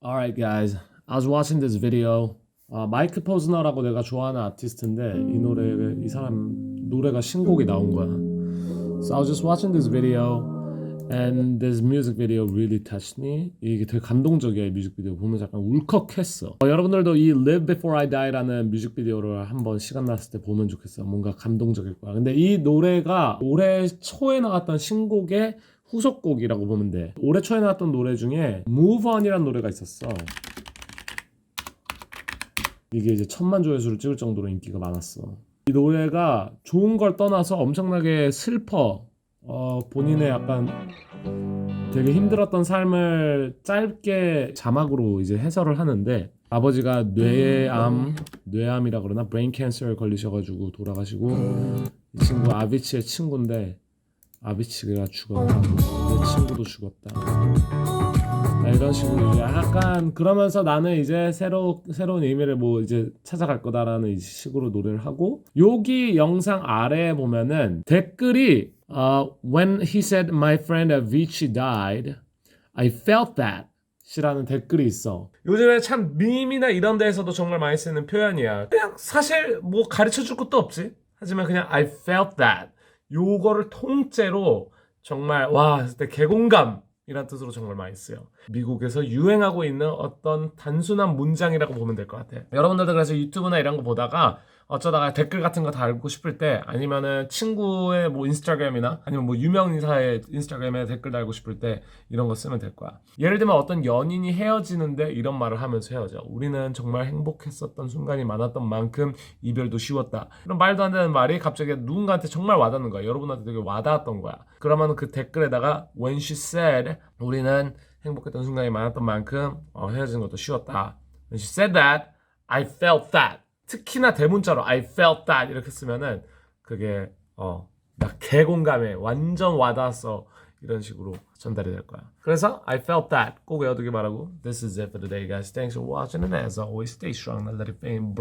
Alright guys, I was watching this video. 아, 마이크 포즈너라고 내가 좋아하는 아티스트인데 이 노래 이 사람 노래가 신곡이 나온 거야. So I was just watching this video and this music video really touched me. 이게 되게 감동적이야 이 뮤직비디오 보면 약간 울컥했어. 어, 여러분들도 이 Live Before I Die라는 뮤직비디오를 한번 시간 났을 때 보면 좋겠어. 뭔가 감동적일 거야. 근데 이 노래가 올해 초에 나왔던 신곡의 후속곡이라고 보면 돼. 올해 초에 나왔던 노래 중에 Move On이라는 노래가 있었어. 이게 이제 천만 조회수를 찍을 정도로 인기가 많았어. 이 노래가 좋은 걸 떠나서 엄청나게 슬퍼. 어, 본인의 약간 되게 힘들었던 삶을 짧게 자막으로 이제 해설을 하는데 아버지가 뇌암, 뇌암이라 그러나 브레인 캔서에 걸리셔가지고 돌아가시고 이 친구 아비치의 친구인데 아비치가 죽었다. 내 친구도 죽었다. 아, 이런 식으로 약간 그러면서 나는 이제 새로 새로운 의미를 뭐 이제 찾아갈 거다라는 이 식으로 노래를 하고 여기 영상 아래에 보면은 댓글이 어, when he said my friend Avicii died, I felt that. 이라는 댓글이 있어. 요즘에 참 밈이나 이런 데에서도 정말 많이 쓰는 표현이야. 그냥 사실 뭐 가르쳐 줄 것도 없지. 하지만 그냥 I felt that. 요거를 통째로 정말 와, 그때 개공감 이란 뜻으로 정말 많이 쓰여. 미국에서 유행하고 있는 어떤 단순한 문장이라고 보면 될 것 같아. 여러분들도 그래서 유튜브나 이런 거 보다가 어쩌다가 댓글 같은 거 달고 싶을 때 아니면은 친구의 뭐 인스타그램이나 아니면 뭐 유명 인사의 인스타그램에 댓글 달고 싶을 때 이런 거 쓰면 될 거야. 예를 들면 어떤 연인이 헤어지는데 이런 말을 하면서 헤어져. 우리는 정말 행복했었던 순간이 많았던 만큼 이별도 쉬웠다. 이런 말도 안 되는 말이 갑자기 누군가한테 정말 와닿는 거야. 여러분한테 되게 와닿았던 거야. 그러면 그 댓글에다가 when she said 우리는 행복했던 순간이 많았던 만큼 어, 헤어지는 것도 쉬웠다. When she said that, I felt that. 특히나 대문자로 I felt that 이렇게 쓰면은 그게 어, 나 개공감에 완전 와닿았어. 이런 식으로 전달이 될 거야. 그래서 I felt that 꼭 외워두기 바라고. This is it for today, guys. Thanks for watching, and as always, stay strong, let it fame.